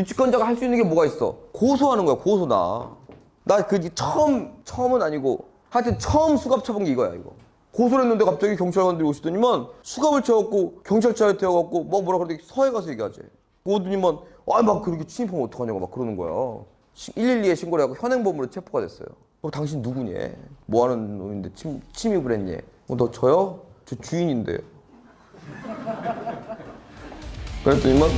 유치권자가 할 수 있는 게 뭐가 있어? 고소하는 거야, 고소 나. 나 그 처음, 처음은 아니고 하여튼 처음 수갑 쳐본 게 이거야, 이거. 고소를 했는데 갑자기 경찰관들이 오시더니만 수갑을 쳐갖고 경찰차에 태워갖고 뭐 뭐라 그러더니 서해 가서 얘기하지. 오더니만 아 막 그렇게 침입하면 어떡하냐고 막 그러는 거야. 112에 신고를 하고 현행범으로 체포가 됐어요. 어, 당신 누구니? 뭐 하는 놈인데 침, 침입을 했니? 어, 너 저요? 저 주인인데요. 그랬더니만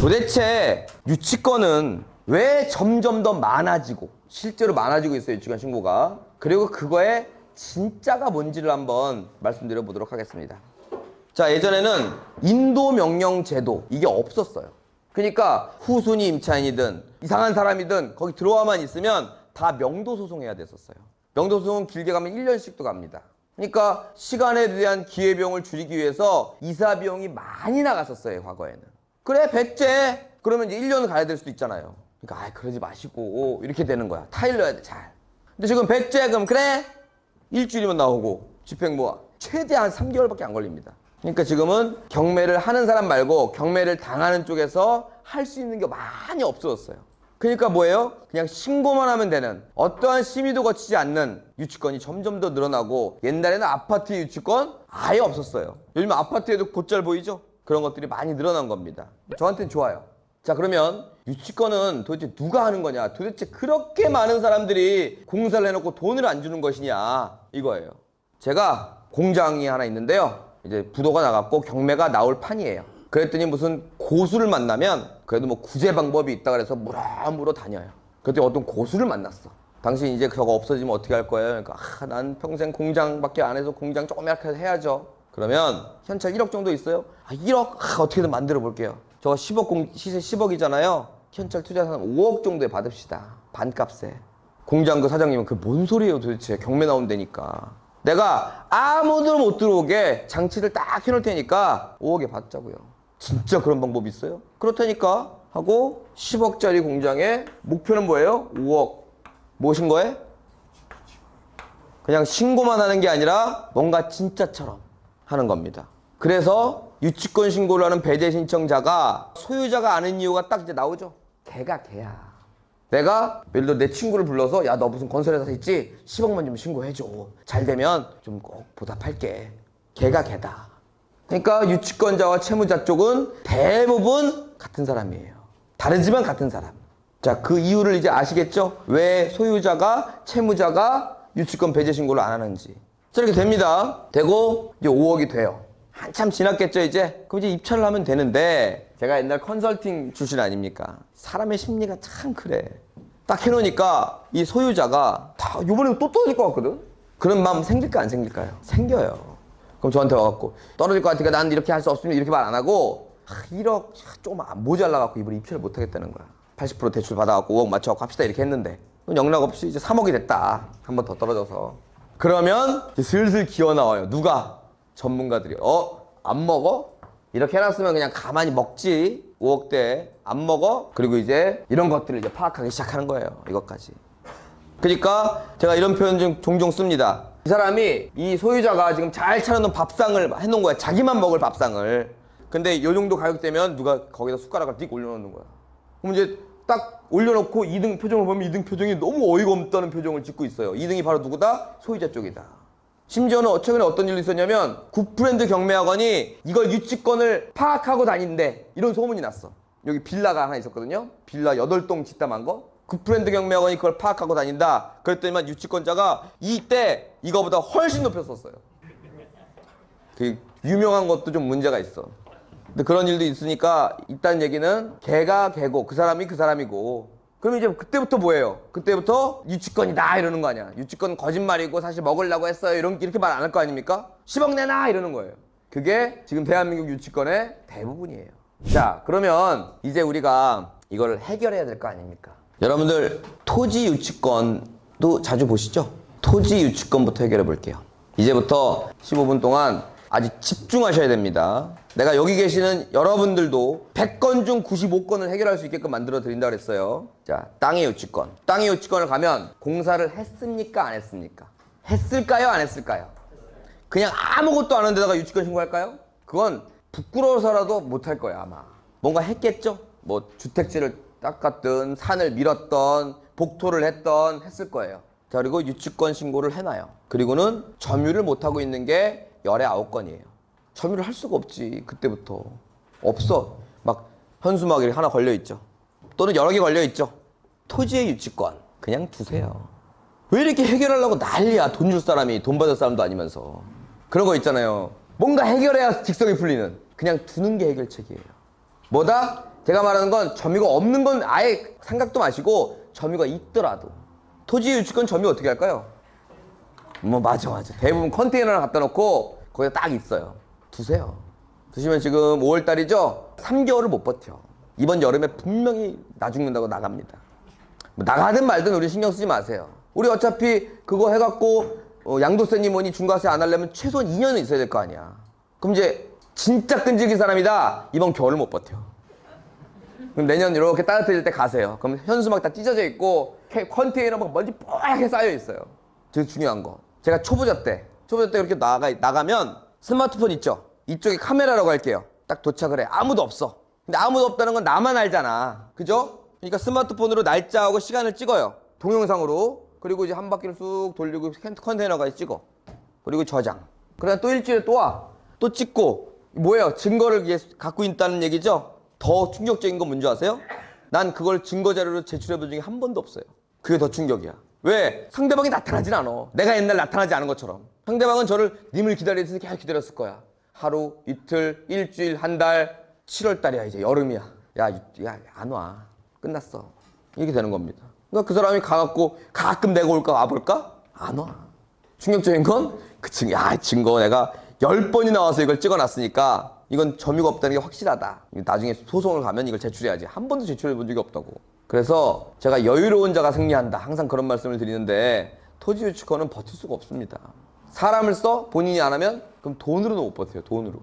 도대체 유치권은 왜 점점 더 많아지고 실제로 많아지고 있어요 유치권 신고가? 그리고 그거의 진짜가 뭔지를 한번 말씀드려 보도록 하겠습니다. 자 예전에는 인도 명령 제도 이게 없었어요. 그러니까 후순위 임차인이든 이상한 사람이든 거기 들어와만 있으면 다 명도 소송해야 됐었어요. 명도 소송은 길게 가면 1년씩도 갑니다. 그러니까 시간에 대한 기회비용을 줄이기 위해서 이사 비용이 많이 나갔었어요 과거에는 그래 백제 그러면 이제 1년 가야 될 수도 있잖아요. 그러니까 아 그러지 마시고 이렇게 되는 거야. 타일 넣어야 돼잘. 근데 지금 백제 그럼 그래? 일주일이면 나오고 집행 뭐 최대한 3개월밖에 안 걸립니다. 그러니까 지금은 경매를 하는 사람 말고 경매를 당하는 쪽에서 할 수 있는 게 많이 없어졌어요. 그러니까 뭐예요? 그냥 신고만 하면 되는 어떠한 심의도 거치지 않는 유치권이 점점 더 늘어나고 옛날에는 아파트 유치권 아예 없었어요. 요즘 아파트에도 곧잘 보이죠? 그런 것들이 많이 늘어난 겁니다. 저한테는 좋아요. 자 그러면 유치권은 도대체 누가 하는 거냐? 도대체 그렇게 많은 사람들이 공사를 해놓고 돈을 안 주는 것이냐? 이거예요. 제가 공장이 하나 있는데요. 이제 부도가 나갔고 경매가 나올 판이에요. 그랬더니 무슨 고수를 만나면 그래도 뭐 구제 방법이 있다 그래서 물어물어 다녀요. 그랬더니 어떤 고수를 만났어. 당신 이제 저거 없어지면 어떻게 할 거예요? 그러니까 아, 난 평생 공장밖에 안 해서 공장 조그맣게 해야죠. 그러면 현찰 1억 정도 있어요? 아, 1억 아, 어떻게든 만들어 볼게요. 저거 10억 공, 시세 10억이잖아요. 현찰 투자한 5억 정도에 받읍시다. 반값에. 공장 그 사장님은 그 뭔 소리예요 도대체 경매 나온다니까. 내가 아무도 못 들어오게 장치를 딱 해놓을 테니까 5억에 받자고요. 진짜 그런 방법이 있어요? 그렇다니까 하고 10억짜리 공장에 목표는 뭐예요? 5억. 무엇인 거에? 그냥 신고만 하는 게 아니라 뭔가 진짜처럼 하는 겁니다. 그래서 유치권 신고를 하는 배제 신청자가 소유자가 아는 이유가 딱 이제 나오죠. 걔가 걔야. 내가 예를 들어 내 친구를 불러서 야 너 무슨 건설회사 있지? 10억만 좀 신고해줘. 잘 되면 좀 꼭 보답할게. 걔가 걔다. 그러니까 유치권자와 채무자 쪽은 대부분 같은 사람이에요. 다르지만 같은 사람. 자, 그 이유를 이제 아시겠죠? 왜 소유자가 채무자가 유치권 배제 신고를 안 하는지. 자, 이렇게 됩니다. 되고 이제 5억이 돼요. 한참 지났겠죠, 이제? 그럼 이제 입찰을 하면 되는데 제가 옛날 컨설팅 출신 아닙니까? 사람의 심리가 참 그래. 딱 해놓으니까 이 소유자가 다 이번에 또 떨어질 것 같거든? 그런 마음 생길까 안 생길까요? 생겨요. 그럼 저한테 와갖고 떨어질 것 같으니까 난 이렇게 할 수 없으면 이렇게 말 안 하고 아, 1억 조금 안 모자라갖고 이번에 입찰을 못 하겠다는 거야. 80% 대출 받아갖고 5억 맞춰갖고 합시다 이렇게 했는데 영락 없이 이제 3억이 됐다. 한 번 더 떨어져서. 그러면 슬슬 기어 나와요. 누가? 전문가들이. 어? 안 먹어? 이렇게 해놨으면 그냥 가만히 먹지. 5억대 안 먹어? 그리고 이제 이런 것들을 이제 파악하기 시작하는 거예요. 이것까지. 그러니까 제가 이런 표현 좀 종종 씁니다. 이 사람이 이 소유자가 지금 잘 차려놓은 밥상을 해놓은 거야. 자기만 먹을 밥상을. 근데 이 정도 가격대면 누가 거기다 숟가락을 띡 올려놓는 거야. 그럼 이제 딱 올려놓고 2등 표정을 보면 2등 표정이 너무 어이가 없다는 표정을 짓고 있어요. 2등이 바로 누구다? 소유자 쪽이다. 심지어는 최근에 어떤 일이 있었냐면 굿프렌드 경매학원이 이걸 유치권을 파악하고 다닌대. 이런 소문이 났어. 여기 빌라가 하나 있었거든요. 빌라 8동 짓담한 거. 굿프렌드 경매학원이 그걸 파악하고 다닌다. 그랬더니만 유치권자가 이때 이거보다 훨씬 높였었어요. 그 유명한 것도 좀 문제가 있어. 근데 그런 일도 있으니까 있다는 얘기는 걔가 걔고 그 사람이 그 사람이고 그럼 이제 그때부터 뭐예요? 그때부터 유치권이다 이러는 거 아니야. 유치권 거짓말이고 사실 먹으려고 했어요. 이런 이렇게 말 안 할 거 아닙니까? 10억 내놔 이러는 거예요. 그게 지금 대한민국 유치권의 대부분이에요. 자, 그러면 이제 우리가 이걸 해결해야 될 거 아닙니까? 여러분들 토지 유치권도 자주 보시죠? 토지 유치권부터 해결해 볼게요. 이제부터 15분 동안 아주 집중하셔야 됩니다. 내가 여기 계시는 여러분들도 100건 중 95건을 해결할 수 있게끔 만들어 드린다 그랬어요. 자, 땅의 유치권. 땅의 유치권을 가면 공사를 했습니까? 안 했습니까? 했을까요? 안 했을까요? 그냥 아무것도 안 하는 데다가 유치권 신고할까요? 그건 부끄러워서라도 못 할 거야 아마. 뭔가 했겠죠? 뭐 주택지를 닦았든 산을 밀었던 복토를 했던 했을 거예요. 자 그리고 유치권 신고를 해놔요. 그리고는 점유를 못하고 있는 게 열에 아홉 건이에요. 점유를 할 수가 없지 그때부터 없어. 막 현수막이 하나 걸려 있죠. 또는 여러 개 걸려 있죠. 토지의 유치권 그냥 두세요. 왜 이렇게 해결하려고 난리야? 돈 줄 사람이 돈 받을 사람도 아니면서 그런 거 있잖아요. 뭔가 해결해야 직성이 풀리는 그냥 두는 게 해결책이에요. 뭐다? 제가 말하는 건 점유가 없는 건 아예 생각도 마시고 점유가 있더라도 토지 유치권 점유 어떻게 할까요? 뭐 맞아 맞아 대부분 컨테이너를 갖다 놓고 거기다 딱 있어요. 두세요. 두시면 지금 5월달이죠? 3개월을 못 버텨. 이번 여름에 분명히 나 죽는다고 나갑니다. 뭐 나가든 말든 우리 신경 쓰지 마세요. 우리 어차피 그거 해갖고 어, 양도세니 뭐니 중과세 안 하려면 최소한 2년은 있어야 될 거 아니야. 그럼 이제 진짜 끈질긴 사람이다. 이번 겨울을 못 버텨. 그럼 내년 이렇게 따뜻해질 때 가세요. 그럼 현수 막 다 찢어져 있고 캐- 컨테이너 막 먼지 뽀얗게 쌓여 있어요. 되게 중요한 거. 제가 초보자 때, 초보자 때 이렇게 나가 나가면 스마트폰 있죠. 이쪽에 카메라라고 할게요. 딱 도착을 해. 아무도 없어. 근데 아무도 없다는 건 나만 알잖아. 그죠? 그러니까 스마트폰으로 날짜하고 시간을 찍어요. 동영상으로. 그리고 이제 한 바퀴를 쑥 돌리고 컨- 컨테이너가 찍어. 그리고 저장. 그러다 또 일주일에 또 와. 또 찍고. 뭐예요? 증거를 갖고 있다는 얘기죠? 더 충격적인 건 뭔지 아세요? 난 그걸 증거 자료로 제출해 본 적이 한 번도 없어요. 그게 더 충격이야. 왜? 상대방이 나타나진 않아. 내가 옛날 나타나지 않은 것처럼. 상대방은 저를 님을 기다리듯이 계속 기다렸을 거야. 하루, 이틀, 일주일, 한 달, 7월 달이야 이제 여름이야. 야, 이- 야, 안 와. 끝났어. 이렇게 되는 겁니다. 그러니까 그 사람이 가갖고 가끔 내가 올까 와볼까? 안 와. 충격적인 건 그 증, 야, 증거 내가 열 번이 나와서 이걸 찍어놨으니까 이건 점유가 없다는 게 확실하다. 나중에 소송을 가면 이걸 제출해야지. 한 번도 제출해 본 적이 없다고. 그래서 제가 여유로운 자가 승리한다. 항상 그런 말씀을 드리는데 토지 유치권은 버틸 수가 없습니다. 사람을 써 본인이 안 하면 그럼 돈으로도 못 버텨요. 돈으로.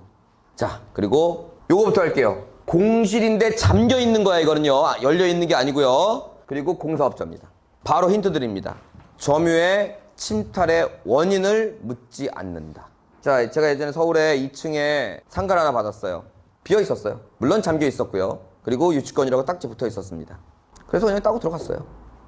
자, 그리고 요거부터 할게요. 공실인데 잠겨 있는 거야 이거는요. 아, 열려 있는 게 아니고요. 그리고 공사업자입니다. 바로 힌트 드립니다. 점유의 침탈의 원인을 묻지 않는다. 자, 제가 예전에 서울에 2층에 상가를 하나 받았어요. 비어 있었어요. 물론 잠겨 있었고요. 그리고 유치권이라고 딱지 붙어 있었습니다. 그래서 그냥 따고 들어갔어요.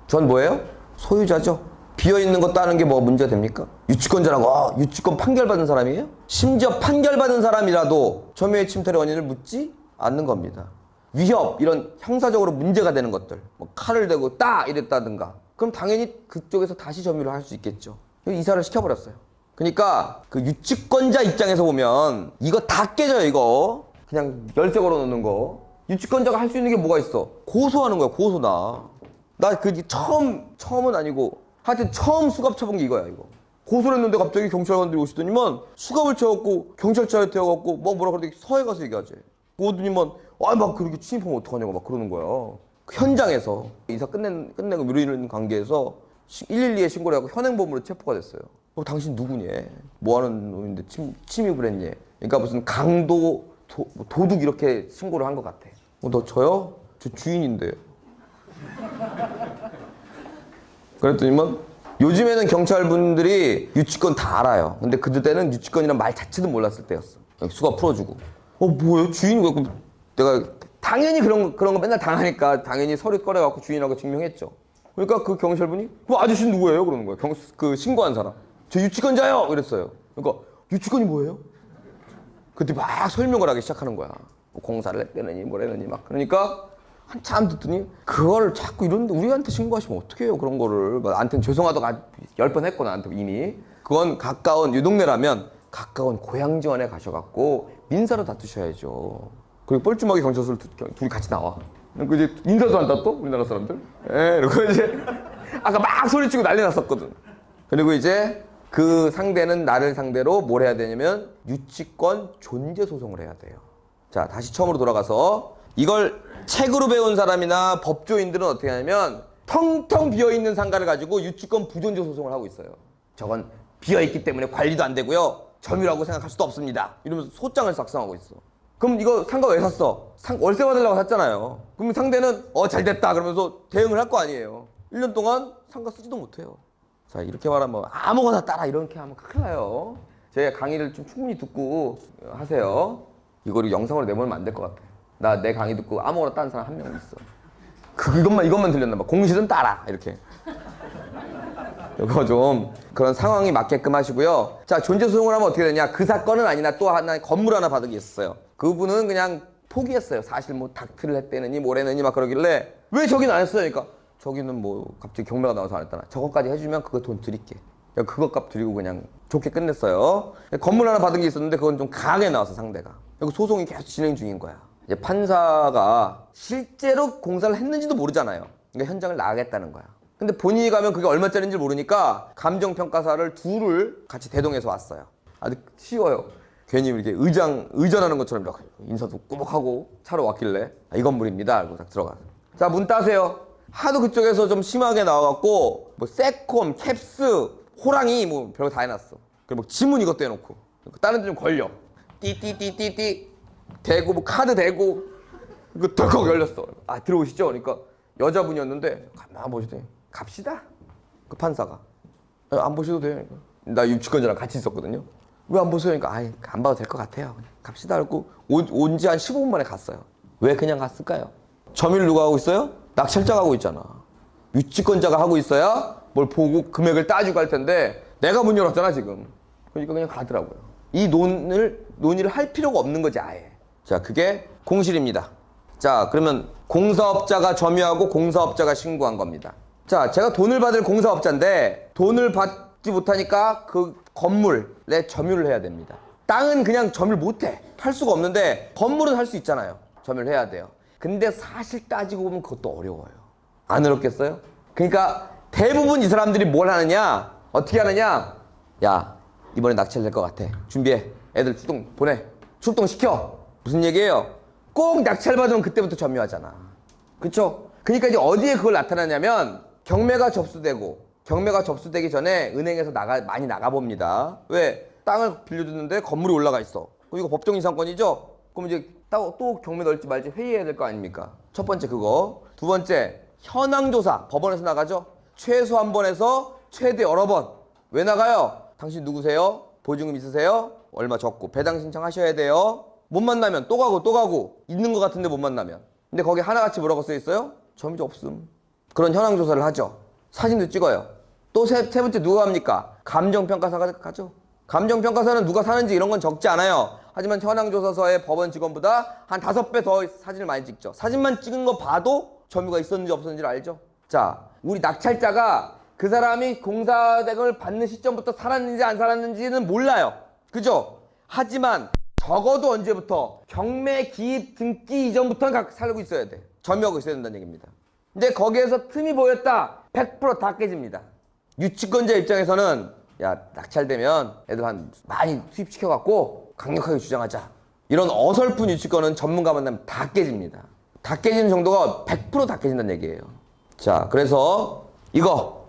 전 뭐예요? 소유자죠. 비어 있는 거 따는 게 뭐 문제 됩니까? 유치권자라고 아, 유치권 판결 받은 사람이에요? 심지어 판결 받은 사람이라도 점유의 침탈의 원인을 묻지 않는 겁니다. 위협 이런 형사적으로 문제가 되는 것들 뭐 칼을 대고 따 이랬다든가 그럼 당연히 그쪽에서 다시 점유를 할 수 있겠죠. 이사를 시켜버렸어요. 그러니까 그 유치권자 입장에서 보면 이거 다 깨져요 이거. 그냥 열쇠 걸어놓는 거. 유치권자가 할 수 있는 게 뭐가 있어? 고소하는 거야 고소 나. 나 그 처음 처음은 아니고 하여튼 처음 수갑 쳐본 게 이거야 이거. 고소를 했는데 갑자기 경찰관들이 오시더니만 수갑을 쳐갖고 경찰차에 태워갖고 뭐 뭐라 그러더니 서해 가서 얘기하지. 오더니만 아막 그렇게 침입하면 어떡하냐고 막 그러는 거야. 그 현장에서 이사 끝낸 끝내고 미루는 관계에서 112에 신고를 하고 현행범으로 체포가 됐어요. 어, 당신 누구니? 뭐 하는 놈인데 침, 침입을 했니? 그러니까 무슨 강도, 도, 뭐 도둑 이렇게 신고를 한 것 같아. 어, 너 저요? 저 주인인데요. 그랬더니만 요즘에는 경찰분들이 유치권 다 알아요. 근데 그때는 유치권이란 말 자체도 몰랐을 때였어. 수가 풀어주고. 어, 뭐예요? 주인이 왜? 그- 내가 당연히 그런, 그런 거 맨날 당하니까 당연히 서류 꺼내갖고 주인하고 증명했죠. 그러니까 그 경찰분이 그 아저씨 누구예요? 그러는 거예요. 경, 그 신고한 사람. 저 유치권자요! 그랬어요. 그러니까 유치권이 뭐예요? 그때 막 설명을 하기 시작하는 거야. 뭐 공사를 했다느니 뭐래느니 막 그러니까 한참 듣더니 그걸 자꾸 이런데 우리한테 신고하시면 어떡해요 그런 거를 뭐 나한테는 죄송하다고 열 번 했고 나한테 이미 그건 가까운 유동네라면 가까운 고향 지원에 가셔갖고 민사로 다투셔야죠. 그리고 뻘쭘하게 경찰서를 두- 둘이 같이 나와. 그 이제 인사도 한다 또 우리나라 사람들. 예, 그리고 이제 아까 막 소리치고 난리 났었거든. 그리고 이제 그 상대는 나를 상대로 뭘 해야 되냐면 유치권 존재 소송을 해야 돼요. 자, 다시 처음으로 돌아가서 이걸 책으로 배운 사람이나 법조인들은 어떻게 하냐면 텅텅 비어 있는 상가를 가지고 유치권 부존재 소송을 하고 있어요. 저건 비어 있기 때문에 관리도 안 되고요. 점유라고 생각할 수도 없습니다. 이러면서 소장을 작성하고 있어. 그럼 이거 상가 왜 샀어? 상, 월세 받으려고 샀잖아요. 그럼 상대는 어 잘 됐다 그러면서 대응을 할 거 아니에요. 1년 동안 상가 쓰지도 못해요. 자 이렇게 말하면 아무거나 따라 이렇게 하면 큰일 나요. 제 강의를 좀 충분히 듣고 하세요. 이거를 영상으로 내보내면 안 될 것 같아. 나내 강의 듣고 아무거나 딴 사람 한 명 있어. 그 이것만 이것만 들렸나 봐. 공실은 따라 이렇게. 이거 좀 그런 상황이 맞게끔 하시고요. 자 존재 소송을 하면 어떻게 되냐? 그 사건은 아니나 또 하나 건물 하나 받은 게 있었어요. 그분은 그냥 포기했어요. 사실 뭐 닥트를 했대느니 뭐래느니 막 그러길래 왜 저기는 안 했어요? 그러니까 저기는 뭐 갑자기 경매가 나와서 안 했다나. 저거까지 해주면 그거 돈 드릴게. 그거 값 드리고 그냥 좋게 끝냈어요. 건물 하나 받은 게 있었는데 그건 좀 강하게 나와서 상대가. 그리고 소송이 계속 진행 중인 거야. 이제 판사가 실제로 공사를 했는지도 모르잖아요. 그러니까 현장을 나가겠다는 거야. 근데 본인이 가면 그게 얼마짜리인지 모르니까 감정평가사를 둘을 같이 대동해서 왔어요. 아주 쉬워요. 괜히 이렇게 의장, 의전하는 것처럼 이렇게 인사도 꾸벅하고 차로 왔길래 아, 이 건물입니다. 알고 딱 들어가. 자, 문 따세요. 하도 그쪽에서 좀 심하게 나와갖고 뭐 세콤, 캡스, 호랑이 뭐 별거 다 해놨어. 그리고 뭐 지문 이것도 해놓고 다른 데 좀 걸려. 띠띠띠띠띠 대고 뭐 카드 대고 이거 덜컥 열렸어. 아 들어오시죠? 그러니까 여자분이었는데 가만 보시더니 갑시다. 그 판사가 아, 안 보셔도 돼요. 그러니까. 나 유치권자랑 같이 있었거든요. 왜 안 보세요? 그러니까 아이 안 봐도 될 것 같아요. 그냥 갑시다. 그러고 온 지 한 15분 만에 갔어요. 왜 그냥 갔을까요? 점유를 누가 하고 있어요? 낙찰자가 하고 있잖아. 유치권자가 하고 있어야 뭘 보고 금액을 따지고 할 텐데 내가 문 열었잖아 지금. 그러니까 그냥 가더라고요. 이 논을 논의를 할 필요가 없는 거지 아예. 자 그게 공실입니다. 자 그러면 공사업자가 점유하고 공사업자가 신고한 겁니다. 자 제가 돈을 받을 공사업자인데 돈을 받지 못하니까 그 건물에 점유를 해야 됩니다. 땅은 그냥 점유를 못해. 할 수가 없는데 건물은 할 수 있잖아요. 점유를 해야 돼요. 근데 사실 따지고 보면 그것도 어려워요. 안 어렵겠어요? 그러니까 대부분 이 사람들이 뭘 하느냐? 어떻게 하느냐? 야, 이번에 낙찰될 것 같아. 준비해. 애들 출동 보내. 출동시켜. 무슨 얘기예요? 꼭 낙찰 받으면 그때부터 점유하잖아. 그쵸? 그러니까 이제 어디에 그걸 나타나냐면 경매가 접수되고 경매가 접수되기 전에 은행에서 나가 많이 나가 봅니다. 왜? 땅을 빌려줬는데 건물이 올라가 있어. 그럼 이거 법정 이상권이죠? 그럼 이제 또, 또 경매 넣을지 말지 회의해야 될 거 아닙니까? 첫 번째 그거. 두 번째 현황 조사 법원에서 나가죠. 최소 한 번에서 최대 여러 번. 왜 나가요? 당신 누구세요? 보증금 있으세요? 얼마 적고 배당 신청하셔야 돼요. 못 만나면 또 가고 또 가고 있는 것 같은데 못 만나면. 근데 거기 하나같이 뭐라고 써 있어요? 점유자 없음. 그런 현황 조사를 하죠. 사진도 찍어요. 또세 번째 누가 합니까? 감정평가사가 가죠. 감정평가사는 누가 사는지 이런 건 적지 않아요. 하지만 현황 조사서의 법원 직원보다 한 다섯 배 더 사진을 많이 찍죠. 사진만 찍은 거 봐도 점유가 있었는지 없었는지를 알죠. 자, 우리 낙찰자가 그 사람이 공사대금을 받는 시점부터 살았는지 안 살았는지는 몰라요. 그죠? 하지만 적어도 언제부터 경매 기입 등기 이전부터는 각 살고 있어야 돼. 점유하고 있어야 된다는 얘기입니다. 근데 거기에서 틈이 보였다. 100%다 깨집니다. 유치권자 입장에서는 야 낙찰되면 애들 한 많이 투입시켜 갖고 강력하게 주장하자. 이런 어설픈 유치권은 전문가 만나면 다 깨집니다. 다 깨지는 정도가 100%다 깨진다는 얘기예요. 자, 그래서 이거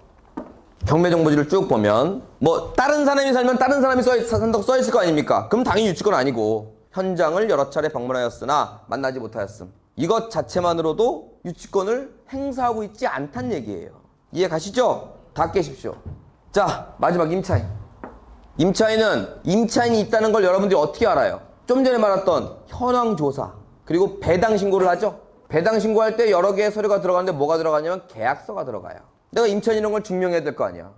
경매 정보지를 쭉 보면 뭐 다른 사람이 살면 다른 사람이 써, 산다고 써 있을 거 아닙니까? 그럼 당연히 유치권 아니고 현장을 여러 차례 방문하였으나 만나지 못하였음. 이것 자체만으로도 유치권을 행사하고 있지 않단 얘기예요. 이해 가시죠? 다 깨십시오. 자, 마지막 임차인. 임차인은 임차인이 있다는 걸 여러분들이 어떻게 알아요? 좀 전에 말했던 현황 조사 그리고 배당 신고를 하죠. 배당 신고할 때 여러 개의 서류가 들어가는데 뭐가 들어가냐면 계약서가 들어가요. 내가 임차인이라는 걸 증명해야 될 거 아니야.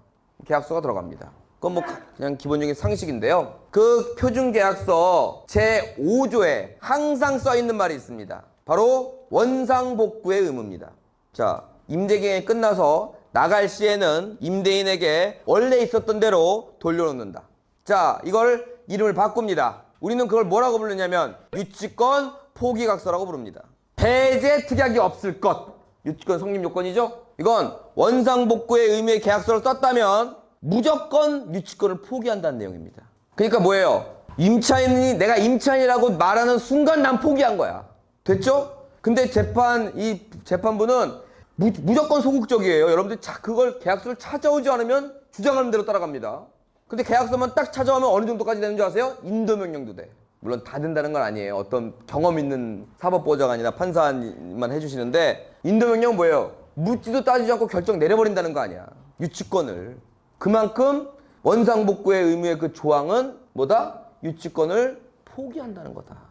계약서가 들어갑니다. 그건 뭐 그냥 기본적인 상식인데요. 그 표준 계약서 제 5조에 항상 써 있는 말이 있습니다. 바로 원상복구의 의무입니다. 자, 임대계획이 끝나서 나갈 시에는 임대인에게 원래 있었던 대로 돌려놓는다. 자, 이걸 이름을 바꿉니다. 우리는 그걸 뭐라고 부르냐면 유치권 포기각서라고 부릅니다. 배제 특약이 없을 것. 유치권 성립 요건이죠? 이건 원상복구의 의미의 계약서를 썼다면 무조건 유치권을 포기한다는 내용입니다. 그러니까 뭐예요? 임차인이 내가 임차인이라고 말하는 순간 난 포기한 거야. 됐죠? 근데 재판 이 재판부는 무, 무조건 소극적이에요. 여러분들 자, 그걸 계약서를 찾아오지 않으면 주장하는 대로 따라갑니다. 근데 계약서만 딱 찾아오면 어느 정도까지 되는 줄 아세요? 인도명령도 돼. 물론 다 된다는 건 아니에요. 어떤 경험 있는 사법보좌관이나 판사만 해주시는데 인도명령은 뭐예요? 묻지도 따지지 않고 결정 내려버린다는 거 아니야. 유치권을. 그만큼 원상복구의 의무의 그 조항은 뭐다? 유치권을 포기한다는 거다.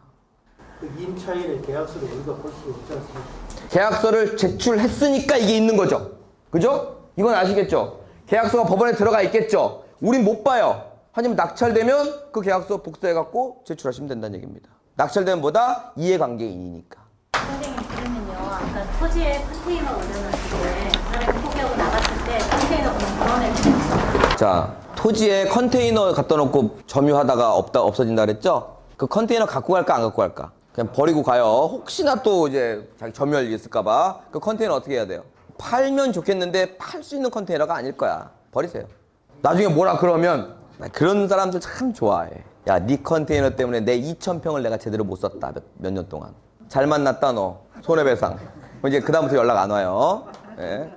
그 임차인의 계약서를 우리가 볼 수 없지 않습니까? 계약서를 제출했으니까 이게 있는 거죠. 그죠? 이건 아시겠죠? 계약서가 법원에 들어가 있겠죠? 우린 못 봐요. 하지만 낙찰되면 그 계약서 복사해갖고 제출하시면 된다는 얘기입니다. 낙찰되면 뭐다? 이해관계인이니까. 선생님 그러면요 아까 토지에 컨테이너 올려놨을 때 사람이 포기하고 나갔을 때 컨테이너 수 있어요. 자, 토지에 컨테이너 갖다 놓고 점유하다가 없다 없어진다 그랬죠? 그 컨테이너 갖고 갈까 안 갖고 갈까? 그냥 버리고 가요. 혹시나 또 이제 자기 일 있을까봐 그 컨테이너 어떻게 해야 돼요? 팔면 좋겠는데 팔 수 있는 컨테이너가 아닐 거야. 버리세요. 나중에 뭐라 그러면 나 그런 사람들 참 좋아해. 야, 네 컨테이너 때문에 내 2천 평을 내가 제대로 못 썼다 몇 년 동안. 잘 만났다 너. 손해배상. 이제 그 다음부터 연락 안 와요. 예.